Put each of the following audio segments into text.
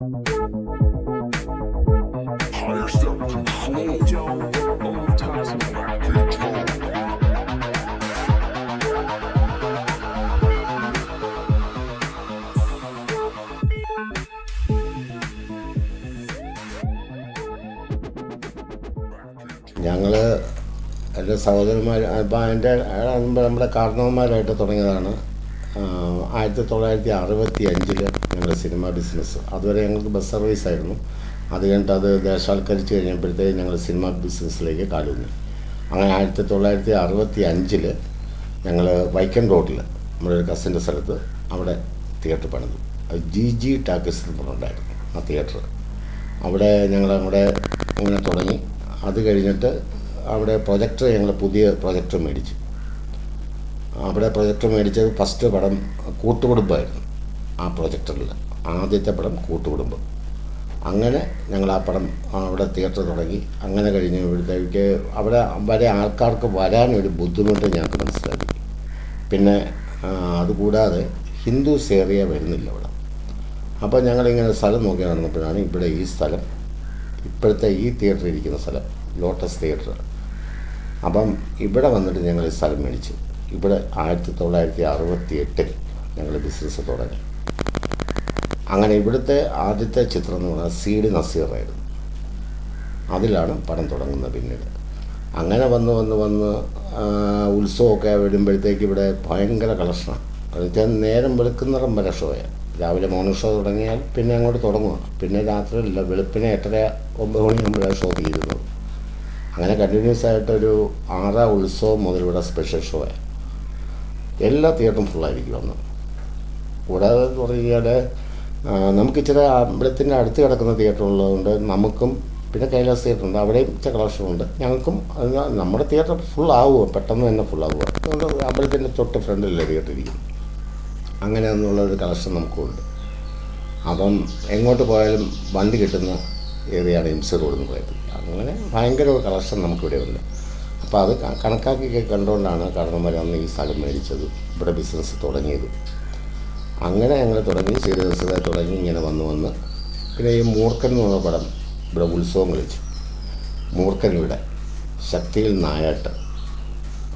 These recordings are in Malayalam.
Higher. ഞങ്ങൾ എന്റെ സഹോദരന്മാർ അപ്പം എന്റെ നമ്മുടെ കാരണവന്മാരായിട്ട് തുടങ്ങിയതാണ് ആയിരത്തി തൊള്ളായിരത്തി അറുപത്തി അഞ്ചിൽ ഞങ്ങളുടെ സിനിമ ബിസിനസ്. അതുവരെ ഞങ്ങൾക്ക് ബസ് സർവീസ് ആയിരുന്നു. അത് കഴിഞ്ഞിട്ട് അത് ദേശാൽക്കരിച്ച് കഴിഞ്ഞപ്പോഴത്തേക്ക് ഞങ്ങൾ സിനിമ ബിസിനസ്സിലേക്ക് കാലൂന്നി. അങ്ങനെ ആയിരത്തി തൊള്ളായിരത്തി അറുപത്തി അഞ്ചിൽ ഞങ്ങൾ വൈക്കം റോഡിൽ നമ്മുടെ ഒരു കസിന്റെ സ്ഥലത്ത് അവിടെ തിയേറ്റർ പണിതു. അത് ജി ജി ടാക്കീസ് എന്ന് പറഞ്ഞിട്ടുണ്ടായിരുന്നു ആ തിയേറ്റർ അവിടെ ഞങ്ങൾ അവിടെ ഇങ്ങനെ തുടങ്ങി. അത് കഴിഞ്ഞിട്ട് അവിടെ പ്രൊജക്ടർ ഞങ്ങൾ പുതിയ പ്രൊജക്ടർ മേടിച്ചു. അവിടെ പ്രൊജക്ടർ മേടിച്ചത് ഫസ്റ്റ് പടം കൂട്ടുകുടുംബമായിരുന്നു. ആ പ്രൊജക്ടറിൽ ആദ്യത്തെ പടം കൂട്ടുകുടുംബം. അങ്ങനെ ഞങ്ങൾ ആ പടം അവിടെ തിയേറ്റർ തുടങ്ങി. അങ്ങനെ കഴിഞ്ഞപ്പോഴത്തേക്ക് അവിടെ വരെ ആൾക്കാർക്ക് വരാനൊരു ബുദ്ധിമുട്ട് ഞങ്ങൾക്ക് മനസ്സിലാക്കി പിന്നെ അതുകൂടാതെ ഹിന്ദുസ് ഏറിയ വരുന്നില്ല അവിടെ. അപ്പോൾ ഞങ്ങളിങ്ങനെ സ്ഥലം നോക്കി നടന്നപ്പോഴാണ് ഇവിടെ ഈ സ്ഥലം ഇപ്പോഴത്തെ ഈ തിയേറ്റർ ഇരിക്കുന്ന സ്ഥലം ലോട്ടസ് തിയേറ്റർ. അപ്പം ഇവിടെ വന്നിട്ട് ഞങ്ങൾ സ്ഥലം മേടിച്ചു. ഇവിടെ ആയിരത്തി തൊള്ളായിരത്തി അറുപത്തി എട്ടിൽ ഞങ്ങൾ ബിസിനസ് തുടങ്ങി. അങ്ങനെ ഇവിടുത്തെ ആദ്യത്തെ ചിത്രം എന്ന് പറഞ്ഞാൽ സീഡ് നസീറായിരുന്നു. അതിലാണ് പടം തുടങ്ങുന്നത് പിന്നീട്. അങ്ങനെ വന്ന് വന്ന് വന്ന് ഉത്സവമൊക്കെ വരുമ്പോഴത്തേക്ക് ഇവിടെ ഭയങ്കര കളക്ഷനാണ് എന്നുവെച്ചാൽ നേരം വെളുക്കുന്നിടം വരെ ഷോയാണ് രാവിലെ മോർണിംഗ് ഷോ തുടങ്ങിയാൽ പിന്നെ അങ്ങോട്ട് തുടങ്ങുക പിന്നെ രാത്രിയില്ല വെളുപ്പിനെ എട്ടര ഒമ്പത് മണിയാകുമ്പോഴാണ് ഷോ തീരുന്നത്. അങ്ങനെ കണ്ടിന്യൂസ് ആയിട്ടൊരു ആറാ ഉത്സവം മുതൽ ഇവിടെ സ്പെഷ്യൽ ഷോ ആയി എല്ലാ തിയേറ്ററും ഫുള്ളായിരിക്കും അന്ന്. കൂടാതെ തുടങ്ങിയാൽ നമുക്ക് ഇച്ചിരി അമ്പലത്തിന്റെ അടുത്ത് കിടക്കുന്ന തിയേറ്റർ ഉള്ളതുകൊണ്ട് നമുക്കും പിന്നെ കൈലാസ് തിയേറ്റർ ഉണ്ട് അവിടെയും ഇച്ചിരി കളക്ഷനുണ്ട് ഞങ്ങൾക്കും അത് നമ്മുടെ തിയേറ്റർ ഫുൾ ആവുക പെട്ടെന്ന് തന്നെ ഫുൾ ആവുക അതുകൊണ്ട് അമ്പലത്തിന്റെ തൊട്ട് ഫ്രണ്ടിലുള്ള തിയേറ്റർ ഇരിക്കും. അങ്ങനെ എന്നുള്ളൊരു കളക്ഷൻ നമുക്കുണ്ട്. അപ്പം എങ്ങോട്ട് പോയാലും വണ്ടി കിട്ടുന്ന ഏരിയയാണ് ഇംസ റോഡ് എന്ന് പറയുന്നത്. അങ്ങനെ ഭയങ്കര ഒരു കളക്ഷൻ നമുക്കിവിടെ ഉണ്ട്. അപ്പോൾ അത് കണക്കാക്കി കണ്ടുകൊണ്ടാണ് കടന്നു അന്ന് ഈ സ്ഥലം മേടിച്ചത്. ഇവിടെ ബിസിനസ് തുടങ്ങിയത്. അങ്ങനെ ഞങ്ങൾ തുടങ്ങി സീരിയസ് തുടങ്ങി ഇങ്ങനെ വന്ന് വന്ന്. പിന്നെ ഈ മൂർഖൻ എന്ന് പറഞ്ഞ പടം ഇവിടെ ഉത്സവം കളിച്ചു. മൂർഖൻ ഇവിടെ ശക്തിയിൽ നായാട്ട്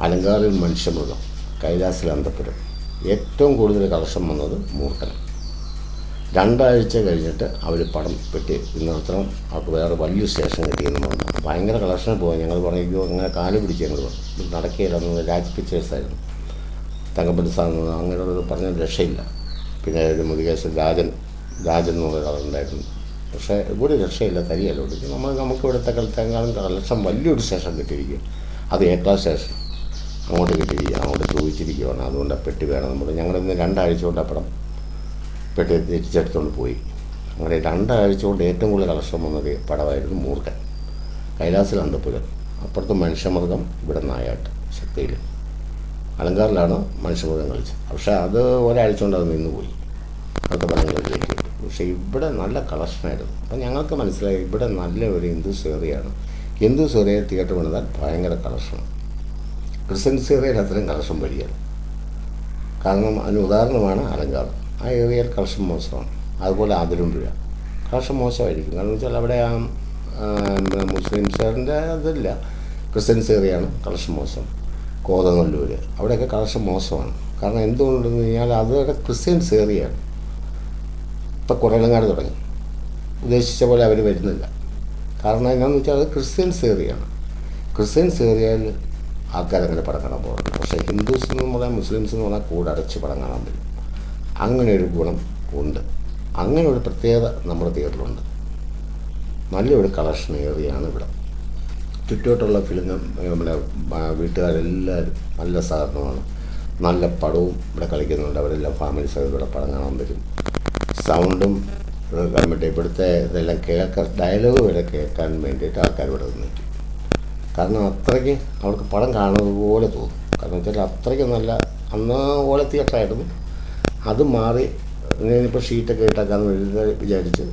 അലങ്കാറിൽ മനുഷ്യമൃഗം കൈലാസിൽ അന്തപുരം. ഏറ്റവും കൂടുതൽ കളക്ഷൻ വന്നത് മൂർഖൻ. രണ്ടാഴ്ച കഴിഞ്ഞിട്ട് അവർ പടം പെട്ടി ഇന്നത്തരം അവർക്ക് വേറെ വലിയ സ്റ്റേഷൻ കിട്ടിയെന്ന് പറഞ്ഞു. ഭയങ്കര കളക്ഷൻ പോകാൻ ഞങ്ങൾ അയ്യോ അങ്ങനെ കാൽ പിടിച്ച് ഞങ്ങൾ പറഞ്ഞു നടക്കുകയില്ലെന്ന് രാജ് പിക്ചേഴ്സായിരുന്നു തങ്കപ്പൻ സാധനം അങ്ങനെയുള്ളത് പറഞ്ഞ രക്ഷയില്ല. പിന്നെ ഒരു മുരുകേശൻ രാജൻ രാജൻ എന്ന് പറയുന്ന ഒരാളുണ്ടായിരുന്നു പക്ഷേ ഇവിടെ രക്ഷയില്ല തരിയല്ല കൊടുക്കും നമ്മൾ നമുക്ക് ഇവിടുത്തെ കളിത്തേക്കാളും കളക്ഷൻ വലിയൊരു സ്റ്റേഷൻ കിട്ടിയിരിക്കും. അത് ക്ലാസ് സ്റ്റേഷൻ അങ്ങോട്ട് കിട്ടിയിരിക്കുക അങ്ങോട്ട് ചോദിച്ചിരിക്കുകയാണ് അതുകൊണ്ട് പെട്ടി വേണം നമ്മൾ ഞങ്ങളിന്ന് രണ്ടാഴ്ച കൊണ്ട് അപ്പടം പടം പെട്ടി തിരിച്ചെടുത്തുകൊണ്ട് പോയി. അങ്ങനെ രണ്ടാഴ്ച കൊണ്ട് ഏറ്റവും കൂടുതൽ കളക്ഷൻ വന്നത് പടമായിരുന്നു മൂർഖൻ. കൈലാസിൽ അന്തപുരം അപ്പുറത്ത് മനുഷ്യമൃഗം ഇവിടെ നായാട്ട്. ശക്തിയിൽ അലങ്കാറിലാണ് മനുഷ്യമൃഗം കളിച്ചത്. പക്ഷേ അത് ഒരാഴ്ച കൊണ്ട് അത് നിന്ന് പോയി അടുത്ത പടങ്ങളിലേക്ക് പക്ഷേ ഇവിടെ നല്ല കളക്ഷനായിരുന്നു. അപ്പം ഞങ്ങൾക്ക് മനസ്സിലായി ഇവിടെ നല്ല ഒരു ഹിന്ദു സേറിയാണ് ഹിന്ദു സേറിയെ തിയേറ്റർ പണിതാൽ ഭയങ്കര കളക്ഷനാണ്. ക്രിസ്ത്യൻ സേറിയയിൽ അത്രയും കളക്ഷൻ വരികയാണ് കാരണം അതിന് ഉദാഹരണമാണ് അലങ്കാർ ആ ഏരിയയിൽ കളക്ഷൻ മോശമാണ്. അതുപോലെ ആതിരമ്പുഴ. കളക്ഷൻ മോശമായിരിക്കും. കാരണം വെച്ചാൽ അവിടെ ആ മുസ്ലിം സേറിന്റെ അതില്ല. ക്രിസ്ത്യൻ സേറിയാണ് കളക്ഷൻ മോശം. കോതനല്ലൂർ അവിടെയൊക്കെ കളക്ഷൻ മോശമാണ്. കാരണം എന്തുകൊണ്ടെന്ന് കഴിഞ്ഞാൽ അതൊക്കെ ക്രിസ്ത്യൻസ് സേറിയാണ് ഇപ്പം കുറേലങ്ങാട് തുടങ്ങി. ഉദ്ദേശിച്ച പോലെ അവർ വരുന്നില്ല. കാരണം എന്നാന്ന് വെച്ചാൽ അത് ക്രിസ്ത്യൻസ് ഏറിയാണ്. ക്രിസ്ത്യൻസ് ആൾക്കാർ ആൾക്കാരങ്ങനെ പടം കാണാൻ പോകണം. പക്ഷേ ഹിന്ദുസ് എന്ന് പറഞ്ഞാൽ മുസ്ലിംസ് എന്ന് പറഞ്ഞാൽ കൂടെ അടച്ച് പടം കാണാൻ പറ്റും. അങ്ങനെ ഒരു ഗുണം ഉണ്ട്. അങ്ങനെ ഒരു പ്രത്യേകത നമ്മുടെ തിയേറ്ററിലുണ്ട്. നല്ലൊരു കളക്ഷൻ ഏറിയാണ് ഇവിടെ. ചുറ്റോട്ടുള്ള ഫിലിം നമ്മുടെ വീട്ടുകാരെല്ലാവരും നല്ല സഹകരണമാണ് നല്ല പടവും ഇവിടെ കളിക്കുന്നുണ്ട്. അവരെല്ലാം ഫാമിലി സഹിതം ഇവിടെ പടം കാണാൻ വരും സൗണ്ടും മറ്റേ ഇവിടുത്തെ ഇതെല്ലാം കേൾക്കാൻ ഡയലോഗ് വരെ കേൾക്കാൻ വേണ്ടിയിട്ട് ആൾക്കാർ ഇവിടെ നിന്നിട്ടു. കാരണം അത്രയ്ക്ക് അവർക്ക് പടം കാണുന്നത് പോലെ തോന്നും. കാരണം വെച്ചാൽ അത്രയ്ക്ക് നല്ല അന്ന് ഓലെ തിയേറ്ററായിരുന്നു അത് മാറി ഞാനിപ്പോൾ ഷീറ്റൊക്കെ ഇട്ടേക്കാന്ന് വിചാരിച്ച്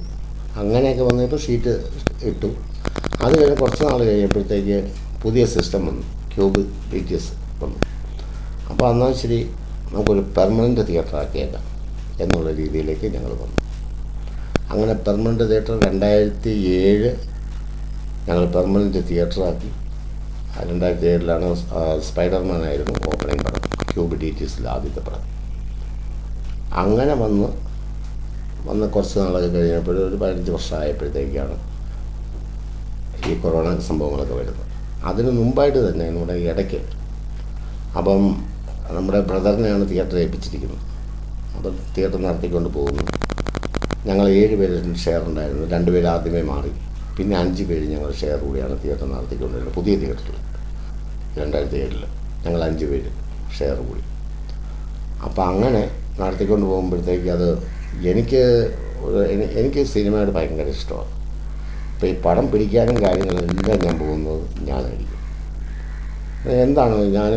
അങ്ങനെയൊക്കെ വന്നിട്ട് ഷീറ്റ് ഇട്ടു. അത് കഴിഞ്ഞ് കുറച്ച് നാൾ കഴിഞ്ഞപ്പോഴത്തേക്ക് പുതിയ സിസ്റ്റം വന്നു. ക്യൂബ് ബി ടി എസ് വന്നു. അപ്പോൾ എന്നാൽ ശരി നമുക്കൊരു പെർമനന്റ് തിയേറ്റർ ആക്കിയേക്കാം എന്നുള്ള രീതിയിലേക്ക് ഞങ്ങൾ വന്നു. അങ്ങനെ പെർമനന്റ് തിയേറ്റർ രണ്ടായിരത്തി ഏഴ് ഞങ്ങൾ പെർമനന്റ് തിയേറ്ററാക്കി രണ്ടായിരത്തി ഏഴിലാണ് സ്പൈഡർമാൻ ആയിരുന്നു ഓപ്പണിംഗ് പടം ക്യൂബ് ഡി ടി എസിൽ ആദ്യത്തെ പടം. അങ്ങനെ വന്ന് വന്ന് കുറച്ച് നാളൊക്കെ കഴിഞ്ഞപ്പോൾ ഒരു പതിനഞ്ച് വർഷമായപ്പോഴത്തേക്കാണ് ഈ കൊറോണ സംഭവങ്ങളൊക്കെ വരുന്നത്. അതിന് മുമ്പായിട്ട് തന്നെ നമ്മുടെ ഇടയ്ക്ക് അപ്പം നമ്മുടെ ബ്രദറിനെയാണ് തിയേറ്റർ ഏൽപ്പിച്ചിരിക്കുന്നത്. അപ്പം തിയേറ്റർ നടത്തിക്കൊണ്ട് പോകുന്നു. ഞങ്ങൾ ഏഴ് പേര് ഷെയർ ഉണ്ടായിരുന്നു. രണ്ട് പേര് ആദ്യമേ മാറി. പിന്നെ അഞ്ച് പേര് ഞങ്ങൾ ഷെയർ കൂടിയാണ് തിയേറ്റർ നടത്തിക്കൊണ്ടിരുന്നത്. പുതിയ തിയേറ്ററിൽ. രണ്ടായിരത്തി ഏഴിൽ ഞങ്ങൾ അഞ്ച് പേര് ഷെയർ കൂടി. അപ്പം അങ്ങനെ നടത്തിക്കൊണ്ട് പോകുമ്പോഴത്തേക്ക് അത് എനിക്ക് എനിക്ക് സിനിമയോട് ഭയങ്കര ഇഷ്ടമാണ്. ഈ പടം പിടിക്കാനും കാര്യങ്ങളെല്ലാം ഞാൻ പോകുന്നത് ഞാനായിരിക്കും. എന്താണ്? ഞാൻ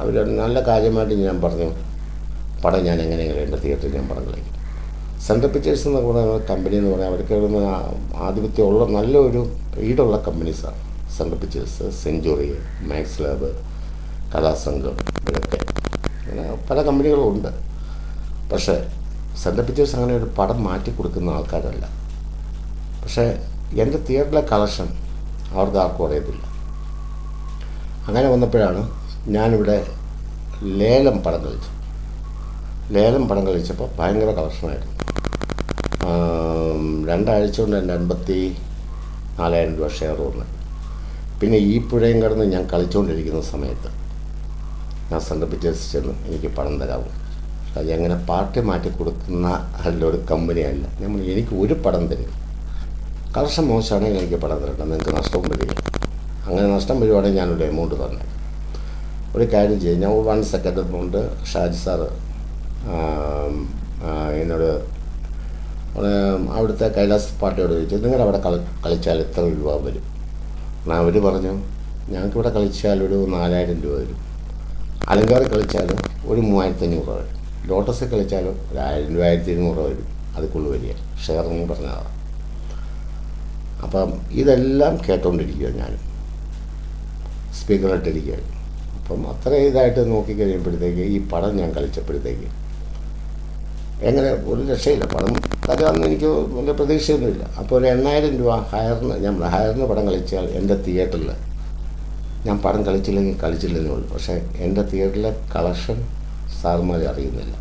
അവർ നല്ല കാര്യമായിട്ട് ഞാൻ പറഞ്ഞു. പടം ഞാൻ എങ്ങനെയെങ്കിലും എന്റെ തിയേറ്ററിൽ ഞാൻ പടം കളിക്കും. സെൻട്രൽ പിക്ചേഴ്സ് എന്ന് പറയുന്ന കമ്പനി എന്ന് പറയാൻ അവർക്ക് ഇവിടുന്ന് ആധിപത്യമുള്ള നല്ലൊരു ഈടുള്ള കമ്പനീസാണ് Central Pictures Century Max Lab Kalasangham ഇതൊക്കെ. അങ്ങനെ പല കമ്പനികളും ഉണ്ട്. പക്ഷേ സെൻട്രൽ പിക്ചേഴ്സ് അങ്ങനെ ഒരു പടം മാറ്റി കൊടുക്കുന്ന ആൾക്കാരല്ല. പക്ഷേ എന്റെ തിയേറ്ററിലെ കളക്ഷൻ അവർക്ക് ആർക്കും അറിയത്തില്ല. അങ്ങനെ വന്നപ്പോഴാണ് ഞാനിവിടെ ലേലം പടം കളിച്ചു ലേലം പടം കളിച്ചപ്പോൾ ഭയങ്കര കളക്ഷനായിരുന്നു രണ്ടാഴ്ച കൊണ്ട് എന്റെ അൻപത്തി നാലായിരം രൂപ ഷെയർ വന്നു പിന്നെ ഈ പുഴയും കടന്ന് ഞാൻ കളിച്ചുകൊണ്ടിരിക്കുന്ന സമയത്ത് ഞാൻ പിക്ചേഴ്സ് ചെന്ന് എനിക്ക് പണം തരാമോ അത് അങ്ങനെ പാർട്ടി മാറ്റി കൊടുക്കുന്ന അല്ല ഒരു കമ്പനിയല്ല നമ്മൾ എനിക്ക് ഒരു പടം തരും. കളക്ഷൻ മോശമാണെങ്കിൽ എനിക്ക് പണം തരണം നിങ്ങൾക്ക് നഷ്ടവും വരിക അങ്ങനെ നഷ്ടം വരുവാണെങ്കിൽ ഞാനൊരു എമൗണ്ട് തന്നെ ഒരു കാര്യം ചെയ്യും. ഞാൻ വൺ സെക്കൻഡ് കൊണ്ട് ഷാജി സാറ് എന്നോട് അവിടുത്തെ കൈലാസ് പാർട്ടിയോട് ചോദിച്ചു നിങ്ങളുടെ അവിടെ കളി കളിച്ചാൽ എത്ര രൂപ വരും? അവർ പറഞ്ഞു ഞങ്ങൾക്കിവിടെ കളിച്ചാൽ ഒരു നാലായിരം രൂപ വരും. അലങ്കാരം കളിച്ചാൽ ഒരു മൂവായിരത്തി അഞ്ഞൂറ് രൂപ വരും. ലോട്ടസ് കളിച്ചാൽ ഒരു ആയിരം രൂപ ആയിരത്തി ഇരുന്നൂറ് രൂപ വരും. അതിക്കുള്ളു വരിക. ഷെയർ എന്ന് പറഞ്ഞതാണ് അപ്പം ഇതെല്ലാം കേട്ടോണ്ടിരിക്കുക ഞാൻ സ്പീക്കറിട്ടിരിക്കുകയാണ് അപ്പം അത്ര ഇതായിട്ട് നോക്കിക്കഴിയുമ്പോഴത്തേക്ക് ഈ പടം ഞാൻ കളിച്ചപ്പോഴത്തേക്ക് എങ്ങനെ ഒരു രക്ഷയില്ല. പടം തരാമെന്ന് എനിക്ക് വലിയ പ്രതീക്ഷയൊന്നുമില്ല. അപ്പോൾ ഒരു എണ്ണായിരം രൂപ ഹയറിന് ഞാൻ ഹയറിന് പടം കളിച്ചാൽ എന്റെ തിയേറ്ററിൽ ഞാൻ പടം കളിച്ചില്ലെങ്കിൽ കളിച്ചില്ലെന്നേ ഉള്ളൂ. പക്ഷേ എന്റെ തിയേറ്ററിലെ കളക്ഷൻ സാറുമാർ അറിയുന്നില്ല.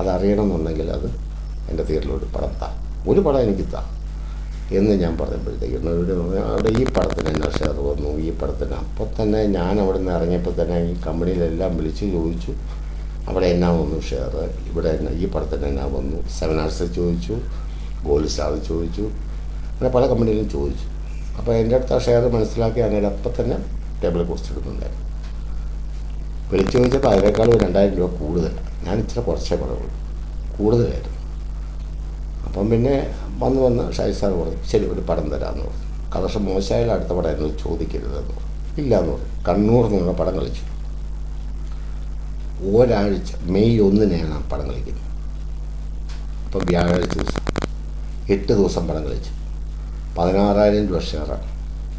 അതറിയണമെന്നുണ്ടെങ്കിൽ അത് എന്റെ തിയേറ്ററിലോട്ട് പടം താ. ഒരു പടം എനിക്ക് താ. എന്ന് ഞാൻ പറഞ്ഞപ്പോഴത്തേക്ക് പറഞ്ഞു അവിടെ ഈ പടത്തിന് എന്നാ ഷെയർ വന്നു ഈ പടത്തിന് അപ്പോൾ തന്നെ ഞാൻ അവിടെ നിന്ന് ഇറങ്ങിയപ്പോൾ തന്നെ ഈ കമ്പനിയിലെല്ലാം വിളിച്ച് ചോദിച്ചു അവിടെ എന്നാ വന്നു ഷെയർ? ഇവിടെ എന്നാ ഈ പടത്തിന് എന്നാ വന്നു? സെവൻ ആർട്സ് ചോദിച്ചു ഗോൾഡ് സ്റ്റാർ ചോദിച്ചു അങ്ങനെ പല കമ്പനിയിലും ചോദിച്ചു. അപ്പോൾ എന്റെ അടുത്ത് ആ ഷെയർ മനസ്സിലാക്കി അങ്ങനെ അപ്പം തന്നെ ടേബിളിൽ എടുക്കുന്നുണ്ടായിരുന്നു. വിളിച്ചു ചോദിച്ചപ്പോൾ അതിനേക്കാളും രണ്ടായിരം രൂപ കൂടുതൽ. ഞാൻ ഇച്ചിരി കുറച്ചേ പറയുള്ളൂ കൂടുതലായിരുന്നു. അപ്പം പിന്നെ വന്ന് വന്ന് ഷായി സാർ പറഞ്ഞു ശരി ഒരു പടം തരാമെന്ന് പറഞ്ഞു. കളക്ഷൻ മോശമായാലും അടുത്ത പടം എന്നോട് ചോദിക്കരുതെന്ന് പറഞ്ഞു. ഇല്ല എന്ന് പറഞ്ഞു. കണ്ണൂർ നിന്നുള്ള പടം കളിച്ചു. ഒരാഴ്ച മെയ് ഒന്നിനെയാണ് ആ പടം കളിക്കുന്നത്. അപ്പം വ്യാഴാഴ്ച ദിവസം എട്ട് ദിവസം പടം കളിച്ചു. പതിനാറായിരം രൂപ ഷെയറാണ്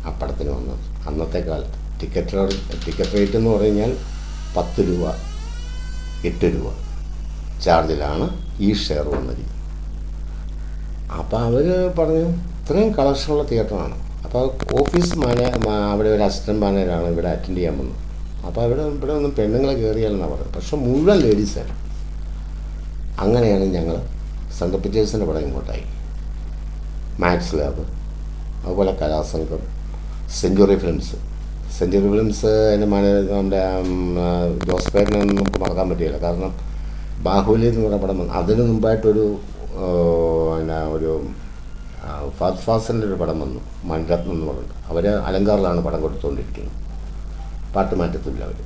ആ പടത്തിന് വന്നത്. അന്നത്തെ കാലത്ത് ടിക്കറ്റ് ടിക്കറ്റ് റേറ്റ് എന്ന് പറഞ്ഞാൽ പത്ത് രൂപ എട്ട് രൂപ ചാർജിലാണ് ഈ ഷെയർ വന്നിരിക്കുന്നത്. അപ്പോൾ അവർ പറഞ്ഞു ഇത്രയും കളക്ഷനുള്ള തിയേറ്ററാണ് അപ്പോൾ ഓഫീസ് മാനേ അവിടെ ഒരു അസിസ്റ്റന്റ് മാനേജറാണ് ഇവിടെ അറ്റൻഡ് ചെയ്യാൻ വന്നത്. അപ്പോൾ അവിടെ ഇവിടെ ഒന്നും പെണ്ണുങ്ങളെ കയറിയാലെന്നാണ് പറയുന്നത്. പക്ഷെ മുഴുവൻ ലേഡീസാണ് അങ്ങനെയാണ് ഞങ്ങൾ സംഘ പിക്ചേഴ്സിന്റെ പടം ഇങ്ങോട്ടായി. മാക്സ് ലാബ് അതുപോലെ Kalasangham Century Films Century Films എന്റെ മാനേജർ നമ്മുടെ ജോസ് പേരിനെ നമുക്ക് മറക്കാൻ പറ്റില്ല. കാരണം ബാഹുലി എന്ന് പറയുന്ന പടം അതിന് മുമ്പായിട്ടൊരു പിന്നെ ഒരു ഫാദ് ഫാസിന്റെ ഒരു പടം വന്നു. മൺരത്നം എന്ന് പറഞ്ഞിട്ട്. അവർ അലങ്കാറിലാണ് പടം കൊടുത്തുകൊണ്ടിരിക്കുന്നത്. പാട്ട് മാറ്റത്തില്ല അവർ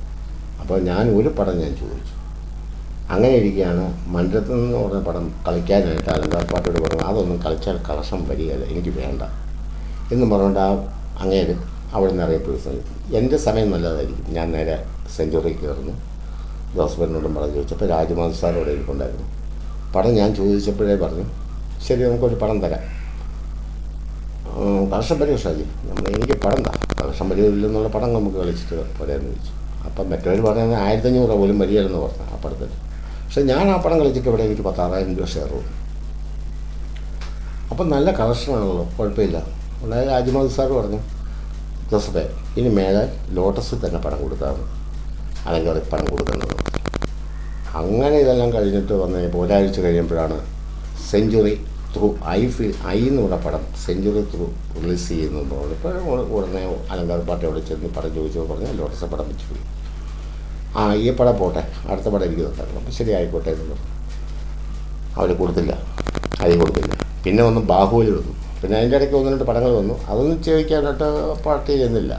അപ്പോൾ ഞാൻ ഒരു പടം ഞാൻ ചോദിച്ചു. അങ്ങനെ ഇരിക്കുകയാണ് മൺരത്നം എന്ന് പറഞ്ഞ പടം കളിക്കാനായിട്ട് അലങ്കാർ പാട്ടോട് പറഞ്ഞു അതൊന്നും കളിച്ചാൽ കളശം വരികയല്ല. എനിക്ക് വേണ്ട. എന്ന് പറഞ്ഞുകൊണ്ട് ആ അങ്ങേര് അവിടെ നിന്ന് അറിയപ്പെടുന്ന സമയത്ത് എന്റെ സമയം നല്ലതായിരിക്കും. ഞാൻ നേരെ സെഞ്ചുറി കയറുന്നു. ജോസഫിനോടും പടം ചോദിച്ചപ്പോൾ രാജ്മാൻ സാർ അവിടെ ഇരിപ്പുണ്ടായിരുന്നു പടം ഞാൻ ചോദിച്ചപ്പോഴേ പറഞ്ഞു ശരി നമുക്കൊരു പടം തരാം. കളക്ഷൻ വരും ഷാജി നമ്മൾ എനിക്ക് പടം താ. കളക്ഷൻ വരില്ലെന്നുള്ള പടം നമുക്ക് കളിച്ചിട്ട് പോരാന്ന് ചോദിച്ചു. അപ്പം മറ്റവർ പറയുന്നത് ആയിരത്തഞ്ഞൂറ് രൂപ പോലും വരികയെന്ന് പറഞ്ഞു ആ പടത്തിൽ പക്ഷെ ഞാൻ ആ പടം കളിച്ചിട്ട് ഇവിടെ എനിക്ക് പത്താറായിരം രൂപ ഷെയർ വന്നു അപ്പം നല്ല കളക്ഷനാണല്ലോ കുഴപ്പമില്ല. ഉള്ള രാജ്മോഹൻ സാർ പറഞ്ഞു ജോസഫേ ഇനി മേലാൽ ലോട്ടസിൽ തന്നെ പടം കൊടുത്താണ് അല്ലെങ്കിൽ പടം കൊടുക്കേണ്ടത് അങ്ങനെ ഇതെല്ലാം കഴിഞ്ഞിട്ട് വന്ന് ഒരാഴ്ച കഴിയുമ്പോഴാണ് Century through I feel I എന്നുള്ള പടം സെഞ്ചുറി ത്രൂ റിലീസ് ചെയ്യുന്നു ഇപ്പോൾ ഉടനെ അലങ്കാർ അവിടെ ചെന്ന് പടം ചോദിച്ചപ്പോൾ പറഞ്ഞു ലോട്ടസ് പടം വെച്ച് പോയി. ആ ഈ പടം പോട്ടെ. അടുത്ത പടം എനിക്ക് തരണം അപ്പം ശരി ആയിക്കോട്ടെ എന്ന് പറഞ്ഞു. അവർ കൊടുത്തില്ല. അതിൽ കൊടുത്തില്ല. പിന്നെ ഒന്ന് ബാഹുബലി വന്നു. പിന്നെ അതിന്റെ ഇടയ്ക്ക് ഒന്ന് രണ്ട് പടങ്ങൾ വന്നു. അതൊന്നും ചോദിക്കാനായിട്ട് പാർട്ടി ചെയ്യുന്നില്ല.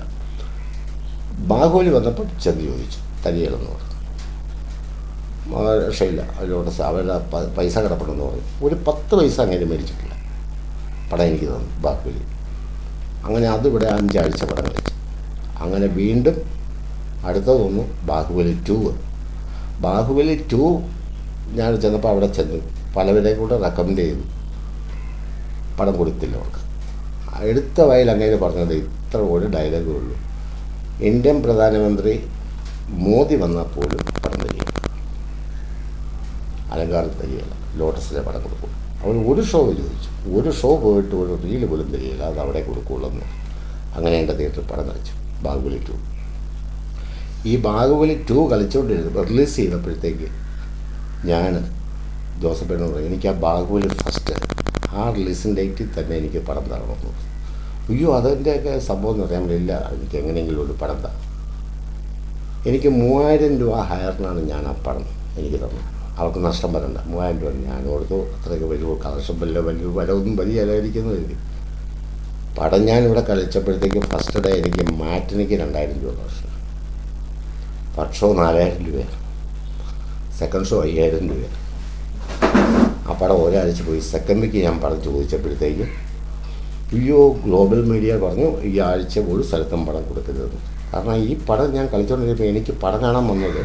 ബാഹുബലി വന്നപ്പോൾ ചെന്ന് ചോദിച്ചു. തരികളെന്ന് പറഞ്ഞു. രക്ഷയില്ല സ- അവരുടെ പൈസ കിടപ്പണമെന്ന് പറഞ്ഞു ഒരു പത്ത് പൈസ അങ്ങനെ മേടിച്ചിട്ടില്ല. പടം എനിക്ക് തന്നു ബാഹുബലി. അങ്ങനെ അതിവിടെ അഞ്ചാഴ്ച പടം കളിച്ചു. അങ്ങനെ വീണ്ടും അടുത്ത തോന്നു ബാഹുബലി ടു ബാഹുബലി ടു ഞാൻ ചെന്നപ്പോൾ അവിടെ ചെന്നു പലവരെ കൂടെ റെക്കമെൻഡ് ചെയ്തു. പടം കൊടുത്തില്ല അവർക്ക്. എടുത്ത വയൽ അങ്ങനെ പറഞ്ഞത് ഇത്ര ഒരു ഡയലോഗേ ഉള്ളൂ. ഇന്ത്യൻ പ്രധാനമന്ത്രി മോദി വന്നാൽ പോലും പടം അലങ്കാരം തരികയില്ല ലോട്ടസിലെ പടം കൊടുക്കും. അവൻ ഒരു ഷോ ചോദിച്ചു ഒരു ഷോ പോയിട്ട് ഒരു റീൽ പോലും തരികയില്ല അത് അവിടെ കൊടുക്കുകയുള്ളെന്ന് അങ്ങനെ എന്റെ തിയേറ്ററിൽ പടം കളിച്ചു ബാഹുബലി ടു. ഈ ബാഹുബലി ടു കളിച്ചുകൊണ്ടിരുന്നു റിലീസ് ചെയ്തപ്പോഴത്തേക്ക് ഞാൻ ജോസഫേനോട് പറഞ്ഞു എനിക്ക് ആ ബാഹുബലി ഫസ്റ്റ് ആ റിലീസിൻ ഡേറ്റിൽ തന്നെ എനിക്ക് പടം തരണമെന്ന്. അയ്യോ അതിന്റെയൊക്കെ സംഭവം എന്ന് പറയാൻ പറ്റില്ല. എനിക്ക് എങ്ങനെയെങ്കിലും ഒരു പടം തരാം എനിക്ക് മൂവായിരം രൂപ ഹയറിനാണ് ഞാൻ ആ പടം എനിക്ക് തന്നത്. അവർക്ക് നഷ്ടം വരണ്ട. മൂവായിരം രൂപ ഞാൻ ഓർത്തു അത്രയൊക്കെ വലിയ കളക്ഷൻ വലിയ വലിയ വരവൊന്നും വലിയ ഇലയിരിക്കുന്നു എനിക്ക്. പടം ഞാനിവിടെ കളിച്ചപ്പോഴത്തേക്ക് ഫസ്റ്റ് ഡേ എനിക്ക് മാറ്റിനിക്ക് രണ്ടായിരം രൂപ കളക്ഷൻ ഫസ്റ്റ് ഷോ നാലായിരം രൂപയാണ്. സെക്കൻഡ് ഷോ അയ്യായിരം രൂപയാണ്. ആ പടം ഒരാഴ്ച പോയി. സെക്കൻഡ് വീക്ക് ഞാൻ പടം ചോദിച്ചപ്പോഴത്തേക്ക് അയ്യോ ഗ്ലോബൽ മീഡിയ പറഞ്ഞു ഈ ആഴ്ച ഒരു സ്ഥലത്തും പടം കൊടുക്കരുതെന്ന്. കാരണം ഈ പടം ഞാൻ കളിച്ചുകൊണ്ടിരുന്നപ്പോൾ എനിക്ക് പടം കാണാൻ വന്നത്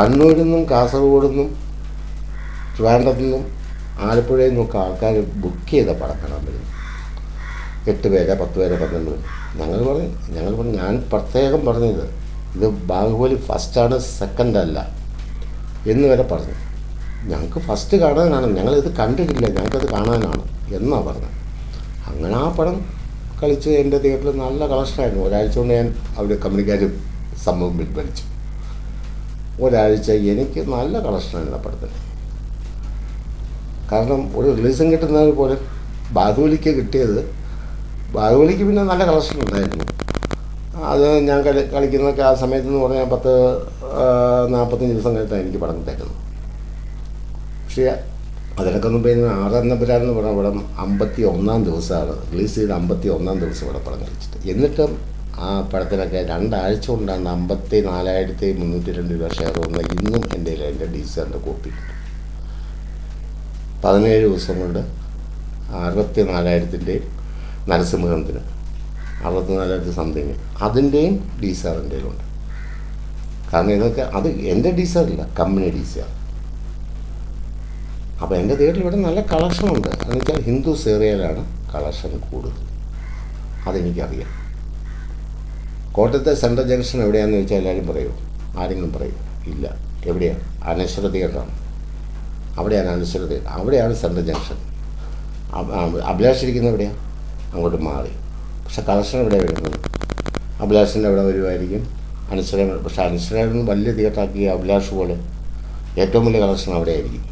കണ്ണൂരിൽ നിന്നും കാസർഗോഡ് നിന്നും ട്രിവാൻഡ്രത്തു നിന്നും ആലപ്പുഴയിൽ നിന്നൊക്കെ ആൾക്കാർ ബുക്ക് ചെയ്ത പടം കാണാൻ വരുന്നു എട്ട് പേരെ പത്ത് പേരെ പന്ത്രണ്ട് പേര് ഞങ്ങൾ പറഞ്ഞു ഞങ്ങൾ പറഞ്ഞു ഞാൻ പ്രത്യേകം പറഞ്ഞത് ഇത് ബാഹുബലി ഫസ്റ്റാണ് സെക്കൻഡ് അല്ല എന്ന് വരെ പറഞ്ഞു. ഞങ്ങൾക്ക് ഫസ്റ്റ് കാണാനാണ് ഞങ്ങളിത് കണ്ടിട്ടില്ല ഞങ്ങൾക്കത് കാണാനാണ് എന്നാണ് പറഞ്ഞത്. അങ്ങനെ ആ പടം കളിച്ച് എന്റെ തിയേറ്ററിൽ നല്ല കളക്ഷനായിരുന്നു ഒരാഴ്ച കൊണ്ട് ഞാൻ അവിടെ കമ്മ്യൂണിക്കാരും സംഭവം പിൻവലിച്ചു. ഒരാഴ്ച എനിക്ക് നല്ല കളക്ഷൻ ആ പടത്തിന് കാരണം ഒരു റിലീസും കിട്ടുന്നത് പോലെ ബാഹുബലിക്ക് കിട്ടിയത് ബാഹുബലിക്ക് പിന്നെ നല്ല കളക്ഷൻ ഉണ്ടായിരുന്നു. അത് ഞാൻ കളി കളിക്കുന്നതൊക്കെ ആ സമയത്ത് എന്ന് പറഞ്ഞാൽ പത്ത് നാൽപ്പത്തഞ്ച് ദിവസം കഴിഞ്ഞാൽ എനിക്ക് പടം തരുന്നത് പക്ഷേ അതിലൊക്കെ ഒന്നും പിന്നെ പുരാണെന്ന് പറഞ്ഞ പടം അമ്പത്തി ഒന്നാം ദിവസമാണ് റിലീസ് ചെയ്ത് അമ്പത്തി ഒന്നാം ദിവസം ഇവിടെ പടം കളിച്ചിട്ട് എന്നിട്ടും ആ പഴത്തിനൊക്കെ രണ്ടാഴ്ച കൊണ്ടാണ് അമ്പത്തി നാലായിരത്തി മുന്നൂറ്റി രണ്ട് രൂപ ഷെയർ വന്ന ഇന്നും എന്റെ കയ്യിൽ എന്റെ ഡി സിന്റെ കോപ്പി പതിനേഴ് ദിവസം കൊണ്ട് അറുപത്തി നാലായിരത്തിന്റെയും നരസിംഹത്തിന് അറുപത്തി നാലായിരത്തി സംതിങ്. അതിന്റെയും ഡി ഉണ്ട് കാരണം ഇതൊക്കെ അത് എന്റെ ഡി സാറില്ല കമ്പനി ഡി സാർ അപ്പോൾ എന്റെ തിയേറ്ററിൽ ഇവിടെ നല്ല കളക്ഷനുണ്ട് എന്ന് വെച്ചാൽ ഹിന്ദു സീറിയലാണ് കളക്ഷൻ കൂടുതൽ. അതെനിക്കറിയാം. കോട്ടയത്തെ സെൻട്രൽ ജംഗ്ഷൻ എവിടെയാണെന്ന് ചോദിച്ചാൽ എല്ലാവരും പറയൂ. ആരെങ്കിലും പറയൂ. ഇല്ല. എവിടെയാണ് അനശ്വര തിയേറ്ററാണ് അവിടെയാണ് അനശ്വര തിയേറ്റർ അവിടെയാണ് സെൻട്രൽ ജംഗ്ഷൻ. അഭിലാഷിരിക്കുന്നത് അബ്- എവിടെയാണ് അങ്ങോട്ട് മാറി. പക്ഷെ കളക്ഷൻ എവിടെ വരുന്നത്? അഭിലാഷിന്റെ അവിടെ വരുമായിരിക്കും അനശ്വര പക്ഷേ അനശ്വരം വലിയ തിയേറ്ററാക്കി അഭിലാഷ് പോലെ ഏറ്റവും വലിയ കളക്ഷൻ അവിടെ ആയിരിക്കും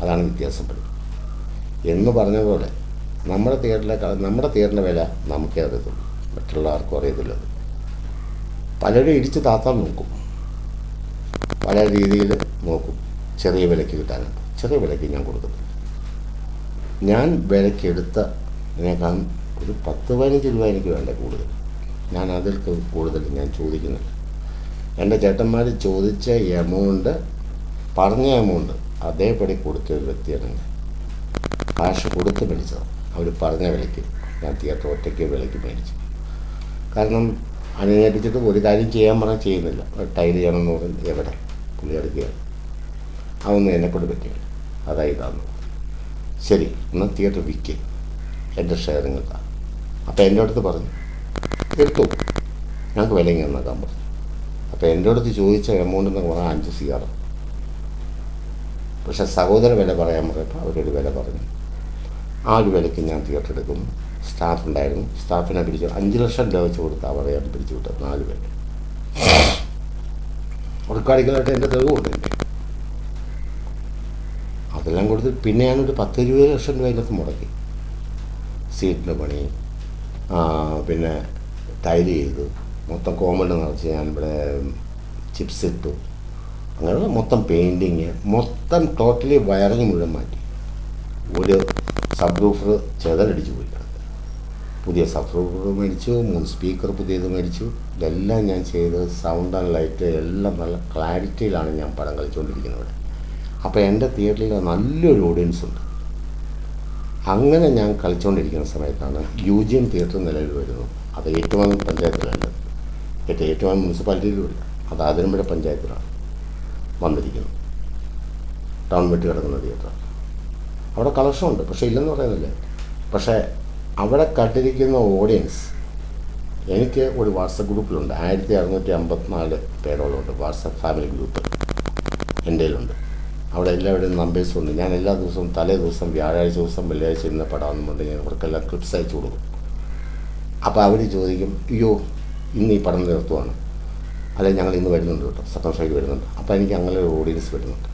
അതാണ് വ്യത്യാസപ്പെടുന്നത് എന്ന് പറഞ്ഞ പോലെ നമ്മുടെ തിയേറ്ററിലെ നമ്മുടെ തിയേറ്ററിന്റെ വില നമുക്കേ അറിയത്തുള്ളൂ. മറ്റുള്ള ആർക്കും അറിയത്തില്ല. അത്. പലരും ഇടിച്ച് താത്താൻ നോക്കും. പല രീതിയിൽ നോക്കും. ചെറിയ വിലയ്ക്ക് കിട്ടാനുണ്ട് ചെറിയ വിലയ്ക്ക് ഞാൻ കൊടുക്കും. ഞാൻ വിലയ്ക്ക് ഇതിനേക്കാൾ ഒരു പത്ത് പതിനഞ്ച് രൂപ എനിക്ക് വേണ്ട കൂടുതൽ. ഞാൻ അതിൽ കൂടുതൽ ഞാൻ ചോദിക്കുന്നില്ല എന്റെ ചേട്ടന്മാർ ചോദിച്ച എമൗണ്ട് പറഞ്ഞ എമൗണ്ട് അതേപടി കൊടുത്ത ഒരു വ്യക്തിയാണ് കാശ് കൊടുത്ത് മേടിച്ചതാണ്. അവർ പറഞ്ഞ വിലയ്ക്ക് ഞാൻ തിയേറ്റർ ഒറ്റയ്ക്ക് വിലയ്ക്ക് മേടിച്ചു. കാരണം അനുനയിപ്പിച്ചിട്ട് ഒരു കാര്യം ചെയ്യാൻ പറഞ്ഞാൽ ചെയ്യുന്നില്ല. ടൈൽ ചെയ്യണമെന്ന് പറഞ്ഞ് എവിടെ? പുള്ളി എടുക്കുകയാണ് അതൊന്നും എന്നെക്കൊണ്ട് പറ്റില്ല. അതാ ഇതാന്ന് ശരി എന്നാൽ തിയേറ്റർ വിൽക്കുക എന്റെ ഷെയർ നിങ്ങൾക്ക് അപ്പോൾ എന്റെ അടുത്ത് പറഞ്ഞു എടുത്തു. ഞങ്ങൾക്ക് വില ഇങ്ങനെ നോക്കാൻ പറഞ്ഞു. അപ്പോൾ എന്റെ അടുത്ത് ചോദിച്ച എമൗണ്ട് എന്ന് പറഞ്ഞാൽ അഞ്ച് സി ആറ് പക്ഷെ സഹോദര വില പറയാൻ പറഞ്ഞപ്പോൾ അവരൊരു വില പറഞ്ഞു. ആ ഒരു വിലയ്ക്ക് ഞാൻ തിയേറ്റർ എടുക്കും സ്റ്റാഫ് ഉണ്ടായിരുന്നു സ്റ്റാഫിനെ പിരിച്ചു അഞ്ച് ലക്ഷം രൂപ വെച്ച് കൊടുത്ത് അവരെ പിരിച്ചു വിട്ടത് നാല് പേര്. ഉറക്കാടിക്കലായിട്ട് എന്റെ തെളിവുണ്ട് എന്റെ അതെല്ലാം കൊടുത്ത് പിന്നെ ഞാനൊരു പത്ത് ഇരുപത് ലക്ഷം രൂപ അതിനകത്ത് മുടക്കി. സീറ്റിന്റെ പണി പിന്നെ ടൈൽ ചെയ്തു. മൊത്തം കോമഡ് നിറച്ച് ഞാൻ ഇവിടെ ചിപ്സ് ഇട്ടു. അങ്ങനെ മൊത്തം പെയിന്റിങ് മൊത്തം ടോട്ടലി വയറിങ് മുഴുവൻ മാറ്റി. ഒരു സബ് റൂഫർ ചെതലടിച്ച് പുതിയ സബ് മേടിച്ചു മൂന്ന് സ്പീക്കർ പുതിയത് മേടിച്ചു. ഇതെല്ലാം ഞാൻ ചെയ്ത് സൗണ്ട് ആൻഡ് ലൈറ്റ് എല്ലാം നല്ല ക്ലാരിറ്റിയിലാണ് ഞാൻ പടം കളിച്ചുകൊണ്ടിരിക്കുന്നത്. ഇവിടെ അപ്പോൾ എന്റെ തിയേറ്ററിൽ നല്ലൊരു ഓഡിയൻസ് ഉണ്ട്. അങ്ങനെ ഞാൻ കളിച്ചുകൊണ്ടിരിക്കുന്ന സമയത്താണ് യു ജി എം തിയേറ്റർ നിലവിൽ വരുന്നു. അത് ഏറ്റുമാനൂർ പഞ്ചായത്തിലുണ്ട്. ഏറ്റവും ഏറ്റുമാനൂർ മുനിസിപ്പാലിറ്റിയിലുമില്ല അത് ആതിരമ്പുഴ പഞ്ചായത്തിലാണ് വന്നിരിക്കുന്നത്. ടൗൺ വെട്ടി കിടക്കുന്ന തിയേറ്റർ അവിടെ കളക്ഷൻ ഉണ്ട്. പക്ഷേ ഇല്ലെന്ന് പറയുന്നില്ല. പക്ഷേ അവിടെ കണ്ടിരിക്കുന്ന ഓഡിയൻസ് എനിക്ക് ഒരു വാട്സപ്പ് ഗ്രൂപ്പിലുണ്ട്. ആയിരത്തി അറുന്നൂറ്റി അമ്പത്തിനാല് പേരോളമുണ്ട് വാട്സപ്പ് ഫാമിലി ഗ്രൂപ്പ് എന്റെ കയ്യിലുണ്ട്. അവിടെ എല്ലാവരുടെയും നമ്പേഴ്സും ഉണ്ട്. ഞാൻ എല്ലാ ദിവസവും തലേ ദിവസം വ്യാഴാഴ്ച ദിവസം വെള്ളിയാഴ്ച ഇന്ന പടമാണെന്നുണ്ട് ഞാൻ അവർക്കെല്ലാം ക്ലിപ്സ് അയച്ചു കൊടുക്കും. അപ്പോൾ അവർ ചോദിക്കും അയ്യോ ഇന്ന് ഈ പടം നിർത്തുവാണ്. അല്ലെങ്കിൽ ഞങ്ങൾ ഇന്ന് വരുന്നുണ്ട് കേട്ടോ. സെക്കൻഡ് ഷോയ്ക്ക് വരുന്നുണ്ട്. അപ്പോൾ എനിക്ക് അങ്ങനെ ഒരു ഓഡിയൻസ് വരുന്നുണ്ട്.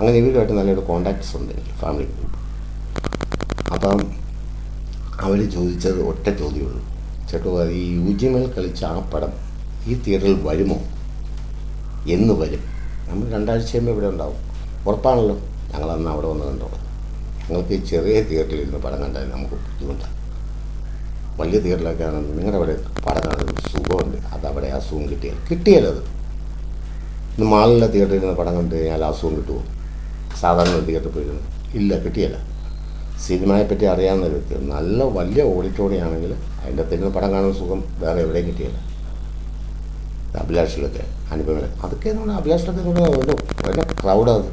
അങ്ങനെ ഇവരുമായിട്ട് നല്ലൊരു കോണ്ടാക്ട്സ് ഉണ്ട് എനിക്ക് ഫാമിലി ഗ്രൂപ്പ് അപ്പം അവർ ചോദിച്ചത് ഒറ്റ ചോദ്യമുള്ളൂ. ചേട്ടോ അത് ഈ യു ജി എമ്മിൽ കളിച്ച ആ പടം ഈ തിയേറ്ററിൽ വരുമോ? എന്ന് വരും. നമ്മൾ രണ്ടാഴ്ചയുമ്പോൾ ഇവിടെ ഉണ്ടാവും. ഉറപ്പാണല്ലോ. ഞങ്ങൾ അന്ന് അവിടെ വന്ന് കണ്ടോളാം. ഞങ്ങൾക്ക് ഈ ചെറിയ തിയേറ്ററിൽ ഇരുന്ന് പടം കണ്ടാൽ നമുക്ക് ബുദ്ധിമുട്ടാണ്. വലിയ തിയേറ്ററിലൊക്കെ ആണെങ്കിൽ നിങ്ങളുടെ അവിടെ പടം കാണുന്നത് സുഖമുണ്ട്. അത് അവിടെ ആ സുഖം കിട്ടിയാൽ കിട്ടിയാലത് ഇന്ന് മാളിലെ തിയേറ്ററിൽ ഇരുന്ന് പടം കണ്ടു കഴിഞ്ഞാൽ അസുഖം കിട്ടുമോ? സാധാരണ തിയേറ്ററിൽ പോയിരുന്നു ഇല്ല കിട്ടിയല്ല. സിനിമയെ പറ്റി അറിയാവുന്ന ഒരു വ്യക്തി നല്ല വലിയ ഓഡിറ്റോറിയം ആണെങ്കിൽ അതിന്റെ അകത്തിരുന്ന് പടം കാണുന്ന സുഖം വേറെ എവിടെയും കിട്ടിയില്ല. അഭിലാഷിലൊക്കെ അനുഭവങ്ങൾ. അതൊക്കെ നമ്മുടെ അഭിലാഷിലൊക്കെ നമ്മുടെ ഒരു വലിയ ക്രൗഡാണ്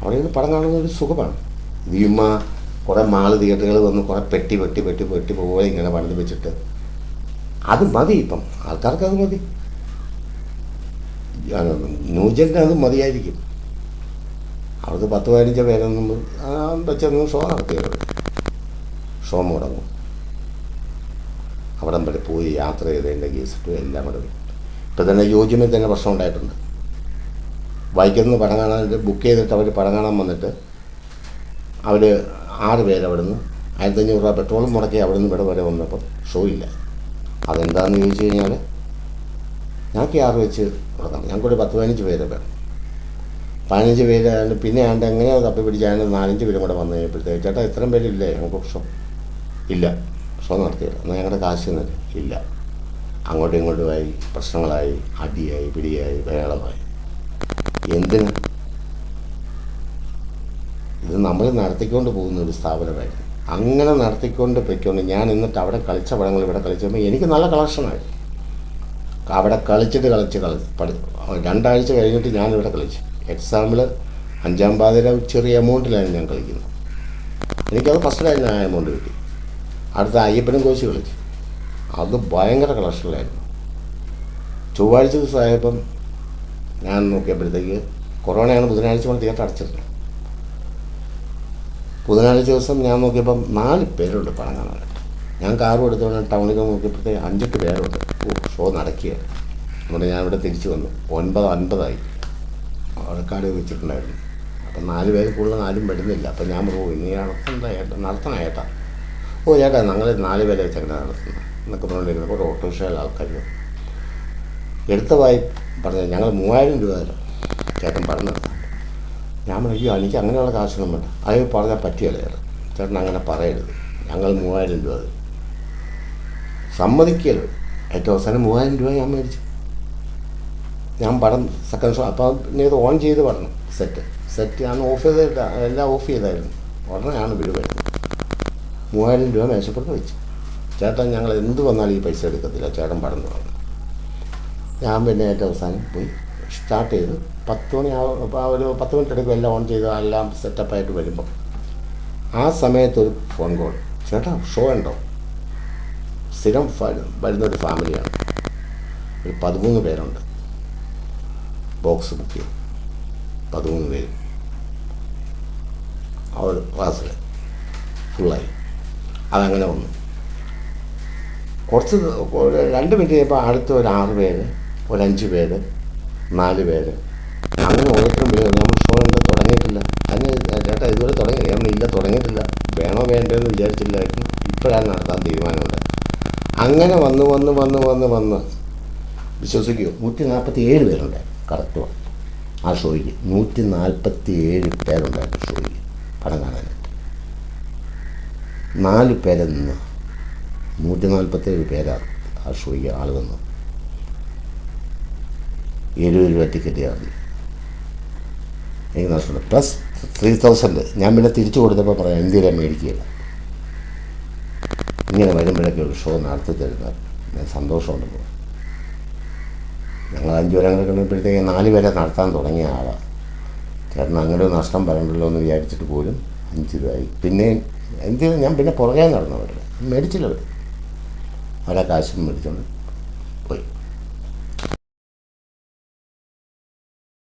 അവിടെ നിന്ന് പടം കാണുന്ന ഒരു സുഖമാണ്. ഭീമ കുറേ മാൾ തിയേറ്ററുകൾ വന്ന് കുറേ പെട്ടി പെട്ടി പെട്ടി പെട്ടി പോലെ ഇങ്ങനെ പണിത് വെച്ചിട്ട്. അത് മതി ഇപ്പം. ആൾക്കാർക്ക് അത് മതി. ന്യൂജന്റെ അത് മതിയായിരിക്കും. അവർക്ക് പത്ത് പതിനഞ്ച് പേരൊന്നും ആ വെച്ചൊന്ന് ഷോ നടത്തിയത്. ഷോ മുടങ്ങും. അവിടം വരെ പോയി യാത്ര ചെയ്തതിന്റെ കേസിട്ടും എല്ലാം കൂടെ ഇപ്പം തന്നെ യോജിമയിൽ തന്നെ പ്രശ്നം ഉണ്ടായിട്ടുണ്ട്. ബൈക്കിൽ പടം കാണാനായിട്ട് ബുക്ക് ചെയ്തിട്ട് അവർ പടം കാണാൻ വന്നിട്ട് അവർ ആറ് പേര് അവിടുന്ന് ആയിരത്തഞ്ഞൂറ് രൂപ പെട്രോളും മുടക്കി അവിടുന്ന് ഇവിടെ വരെ വന്നപ്പോൾ ഷോ ഇല്ല. അതെന്താണെന്ന് ചോദിച്ചു കഴിഞ്ഞാൽ ഞാൻ ആറ് വെച്ച് കൊടുക്കണം ഞങ്ങൾക്കൊരു പത്ത് പതിനഞ്ച് പേരെ വേണം. പതിനഞ്ച് പേരാണ്ട് പിന്നെ ആണ്ട് എങ്ങനെയാണ് തപ്പി പിടിച്ചാണ്ട് നാലഞ്ച് പേരും കൂടെ വന്നു കഴിഞ്ഞപ്പോഴത്തേക്ക് ചേട്ടാ ഇത്രയും പേരില്ലേ? നമുക്ക് ഷോ ഇല്ല. ഷോ നടത്തിയില്ല. എന്നാൽ ഞങ്ങളുടെ കാശ് തന്നെ ഇല്ല. അങ്ങോട്ടും ഇങ്ങോട്ടുമായി പ്രശ്നങ്ങളായി. അടിയായി പിടിയായി ബഹളമായി എന്തിന്? ഇത് നമ്മൾ നടത്തിക്കൊണ്ട് പോകുന്ന ഒരു സ്ഥാപനമായിരുന്നു അങ്ങനെ നടത്തിക്കൊണ്ട് പൊയ്ക്കൊണ്ട് ഞാൻ എന്നിട്ട് അവിടെ കളിച്ച പടങ്ങൾ ഇവിടെ കളിച്ചപ്പോൾ എനിക്ക് നല്ല കളക്ഷനായി. അവിടെ കളിച്ചിട്ട് കളിച്ച് കളി രണ്ടാഴ്ച കഴിഞ്ഞിട്ട് ഞാനിവിടെ കളിച്ചു. എക്സാമിൽ അഞ്ചാം പാതിര ചെറിയ എമൗണ്ടിലാണ് ഞാൻ കളിക്കുന്നത്. എനിക്കത് ഫസ്റ്റിലായിരുന്നു ആ എമൗണ്ട് കിട്ടി. അടുത്ത അയ്യപ്പനും കോശി കളിച്ചു. അത് ഭയങ്കര കളക്ഷനിലായിരുന്നു ചൊവ്വാഴ്ച ദിവസമായപ്പം ഞാൻ നോക്കിയപ്പോഴത്തേക്ക് കൊറോണയാണ് ബുധനാഴ്ച കൊണ്ട് തിയേറ്റർ അടച്ചിരുന്നത്. ബുധനാഴ്ച ദിവസം ഞാൻ നോക്കിയപ്പം നാല് പേരുണ്ട് പണം കാണാനായിട്ട് ഞാൻ കാറും എടുത്തുകൊണ്ട് ടൗണിൽ നോക്കിയപ്പോഴത്തേക്ക് അഞ്ചെട്ട് പേരുണ്ട്. ഓ ഷോ നടക്കുകയാണ്. അതുകൊണ്ട് ഞാൻ ഇവിടെ തിരിച്ചു വന്നു. ഒൻപത് അൻപതായി. ആൾക്കാട് വെച്ചിട്ടുണ്ടായിരുന്നു. അപ്പം നാല് പേര് കൂടുതൽ ആരും വരുന്നില്ല അപ്പം ഞാൻ പറഞ്ഞു ഇനി നടത്തണ്ട ഏട്ടാ നടത്തണം ഏട്ടാ. ഓ ചേട്ടാ ഞങ്ങൾ നാല് പേരെ വെച്ചാണ് നടത്തുന്നത് എന്നൊക്കെ പറഞ്ഞിരുന്നു ഒരു ഓട്ടോറിക്ഷയിൽ ആൾക്കാർ. എടുത്ത വായി പറഞ്ഞത് ഞങ്ങൾ മൂവായിരം രൂപ തരാം. ചേട്ടൻ പറഞ്ഞു നടത്താം ഞാൻ പറഞ്ഞു എനിക്ക് അങ്ങനെയുള്ള കാശൊന്നും വേണ്ട. അത് പറഞ്ഞാൽ പറ്റിയല്ല ചേട്ടൻ? ചേട്ടൻ അങ്ങനെ പറയരുത്. ഞങ്ങൾ മൂവായിരം രൂപ തരും. സമ്മതിക്കരുത്. ഏറ്റവും അവസാനം മൂവായിരം രൂപ ഞാൻ മേടിച്ചു. ഞാൻ പടം സെക്കൻഡ് ഷോ അപ്പോൾ പിന്നെ ഇത് ഓൺ ചെയ്ത് പറഞ്ഞു സെറ്റ് സെറ്റ് ഞാൻ ഓഫ് ചെയ്തില്ല എല്ലാം ഓഫ് ചെയ്തായിരുന്നു. ഉടനെ ഞാൻ ബില്ല് വരുന്നത്. മൂവായിരം രൂപ മേശപ്പുറത്ത് വെച്ചു. ചേട്ടൻ ഞങ്ങൾ എന്ത് വന്നാലും ഈ പൈസ എടുക്കത്തില്ല ചേട്ടൻ പടം തുടങ്ങും ഞാൻ പിന്നെ ഏറ്റവും അവസാനം പോയി. സ്റ്റാർട്ട് ചെയ്ത് പത്ത് മണി ആ ഒരു പത്ത് മിനിറ്റ് എടുക്കും എല്ലാം ഓൺ ചെയ്ത് എല്ലാം സെറ്റപ്പായിട്ട് വരുമ്പോൾ ആ സമയത്തൊരു ഫോൺ കോൾ ചേട്ടാ ഷോ ഉണ്ടോ? സ്ഥിരം വരുന്നൊരു ഫാമിലിയാണ് ഒരു പതിമൂന്ന് പേരുണ്ട്. ബോക്സ് ബുക്ക് ചെയ്യും പതിമൂന്ന് പേര്. അവർ ക്ലാസ്സിൽ ഫുള്ളായി അതങ്ങനെ വന്നു. കുറച്ച് രണ്ട് മിനിറ്റ് കഴിയുമ്പോൾ അടുത്ത ഒരു ആറ് പേര് ഒരു അഞ്ച് പേര് നാല് പേര്. അങ്ങനെ ഓരോരുത്തരും പേര് നമ്മൾ ഷോ ഉണ്ട് തുടങ്ങിയിട്ടില്ല. അതിന് ചേട്ടാ ഇതുവരെ തുടങ്ങി നമ്മളില്ല തുടങ്ങിയിട്ടില്ല. വേണോ വേണ്ടോ എന്ന് വിചാരിച്ചില്ലായിരുന്നു. ഇപ്പോഴാണ് നടത്താൻ തീരുമാനമുണ്ട് അങ്ങനെ വന്ന് വന്ന് വന്ന് വന്ന് വന്ന് വിശ്വസിക്കുമോ നൂറ്റി നാൽപ്പത്തി ഏഴ് പേരുണ്ട് കറക്റ്റ് ആ ഷോയ്ക്ക് നൂറ്റി നാൽപ്പത്തി ഏഴ് പേരുണ്ടായിരുന്നു ഷോയ്ക്ക് പടം കാണാനായിട്ട്. നാല് പേരെ നിന്ന് നൂറ്റി നാൽപ്പത്തേഴ് പേരാണ് ആ ഷോയ്ക്ക് ആൾ വന്നു എഴുപത് രൂപ ടിക്കറ്റ് ചാർജ് എനിക്ക് നഷ്ടമുണ്ട് പ്ലസ് ത്രീ തൗസൻഡ് ഞാൻ പിന്നെ തിരിച്ചു കൊടുത്തപ്പോൾ പറയാം എന്തിനാ മേടിക്കുകയില്ല ഇങ്ങനെ വരുമ്പോഴൊക്കെ ഒരു ഷോ നടത്തി തരുന്നത് ഞാൻ സന്തോഷമുണ്ടെന്ന് ഞങ്ങൾ അഞ്ചു വരെ അങ്ങനെ കഴിയുമ്പോഴത്തേക്ക് നാല് വരെ നടത്താൻ തുടങ്ങിയ ആളാണ് ചേട്ടൻ അങ്ങനെ ഒരു നഷ്ടം പറയണ്ടല്ലോ എന്ന് വിചാരിച്ചിട്ട് പോലും അഞ്ച് രൂപയായി പിന്നെ എന്ത് ഞാൻ പിന്നെ പുറകെ നടന്നവരുടെ മേടിച്ചില്ല അവർ അവരെ കാശും മേടിച്ചുകൊണ്ട് പോയി